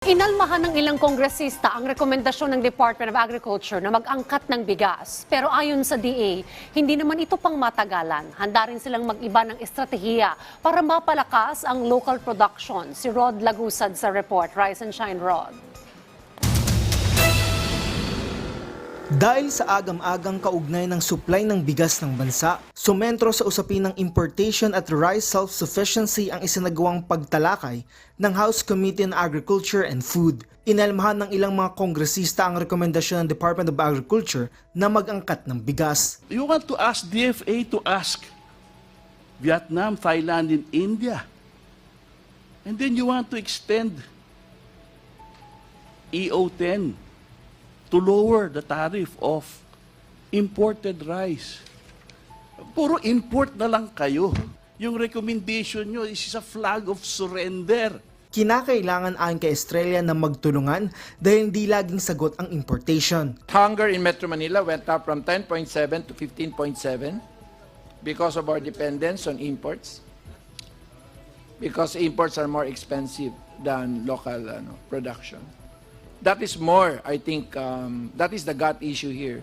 Inalmahan ng ilang kongresista ang rekomendasyon ng Department of Agriculture na mag-angkat ng bigas. Pero ayon sa DA, hindi naman ito pang matagalan. Handa rin silang mag-iba ng estratehiya para mapalakas ang local production. Si Rod Lagusad sa report. Rise and Shine, Rod. Dahil sa agam-agang kaugnay ng supply ng bigas ng bansa, sumentro sa usapin ng importation at rice self-sufficiency ang isinagawang pagtalakay ng House Committee on Agriculture and Food. Inalmahan ng ilang mga kongresista ang rekomendasyon ng Department of Agriculture na mag-angkat ng bigas. You want to ask DFA to ask Vietnam, Thailand, and India. And then you want to extend EO10 to lower the tariff of imported rice. Puro import na lang kayo. Yung recommendation nyo is a flag of surrender. Kinakailangan ayon kay Estrella na magtulungan dahil hindi laging sagot ang importation. Hunger in Metro Manila went up from 10.7 to 15.7 because of our dependence on imports. Because imports are more expensive than local ano, production. That is more, I think, um, that is the gut issue here.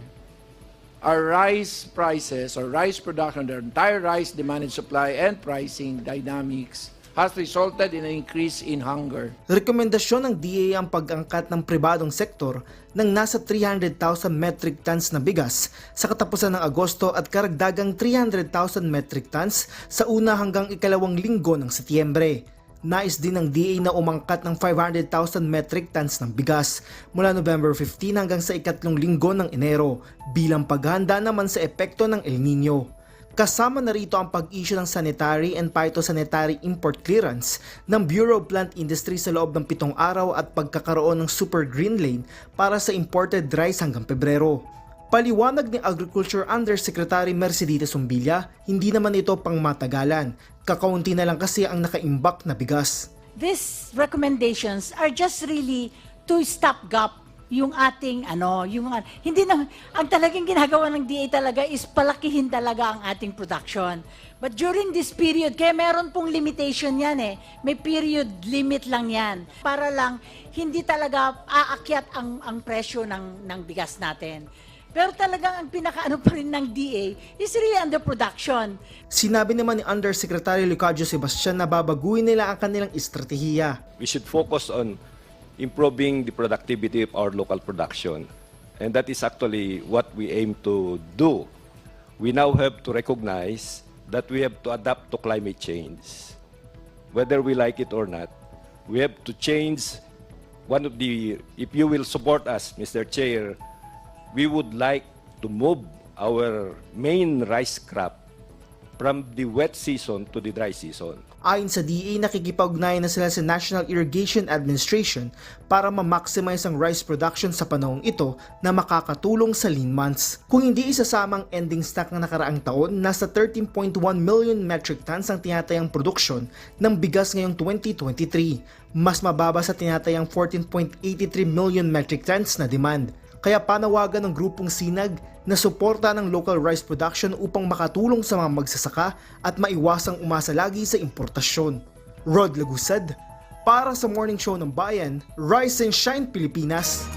Our rice prices or rice production, the entire rice demand and supply and pricing dynamics has resulted in an increase in hunger. Rekomendasyon ng DA ang pag-angkat ng pribadong sektor ng nasa 300,000 metric tons na bigas sa katapusan ng Agosto at karagdagang 300,000 metric tons sa una hanggang ikalawang linggo ng Setyembre. Nais din ng DA na umangkat ng 500,000 metric tons ng bigas mula November 15 hanggang sa ikatlong linggo ng Enero bilang paghanda naman sa epekto ng El Nino. Kasama na rito ang pag-issue ng sanitary and phytosanitary import clearance ng Bureau of Plant Industry sa loob ng pitong araw at pagkakaroon ng Super Green Lane para sa imported rice hanggang Pebrero. Paliwanag ni Agriculture Undersecretary Mercedita Sumbilla, hindi naman ito pang matagalan. Kakaunti na lang kasi ang nakaimbak na bigas. these recommendations are just really to stopgap yung ating ano, yung hindi na ang talagang ginagawa ng DA talaga is palakihin talaga ang ating production. But during this period, kaya meron pong limitation yan eh. May period limit lang yan. Para lang hindi talaga aakyat ang ang presyo ng ng bigas natin. Pero talagang ang pinakaano pa rin ng DA is really underproduction. Sinabi naman ni Undersecretary Lucadio Sebastian na babaguhin nila ang kanilang estratehiya. we should focus on improving the productivity of our local production. And that is actually what we aim to do. We now have to recognize that we have to adapt to climate change. Whether we like it or not, we have to change one of the, if you will support us, Mr. Chair, we would like to move our main rice crop from the wet season to the dry season. Ayon sa DA, nakikipag-ugnayan na sila sa National Irrigation Administration para ma-maximize ang rice production sa panahong ito na makakatulong sa lean months. Kung hindi isasama ang ending stock ng nakaraang taon, nasa 13.1 million metric tons ang tinatayang produksyon ng bigas ngayong 2023. Mas mababa sa tinatayang 14.83 million metric tons na demand. Kaya panawagan ng grupong Sinag na suporta ng local rice production upang makatulong sa mga magsasaka at maiwasang umasa lagi sa importasyon. Rod Lagusad, para sa Morning Show ng Bayan, Rise and Shine Pilipinas.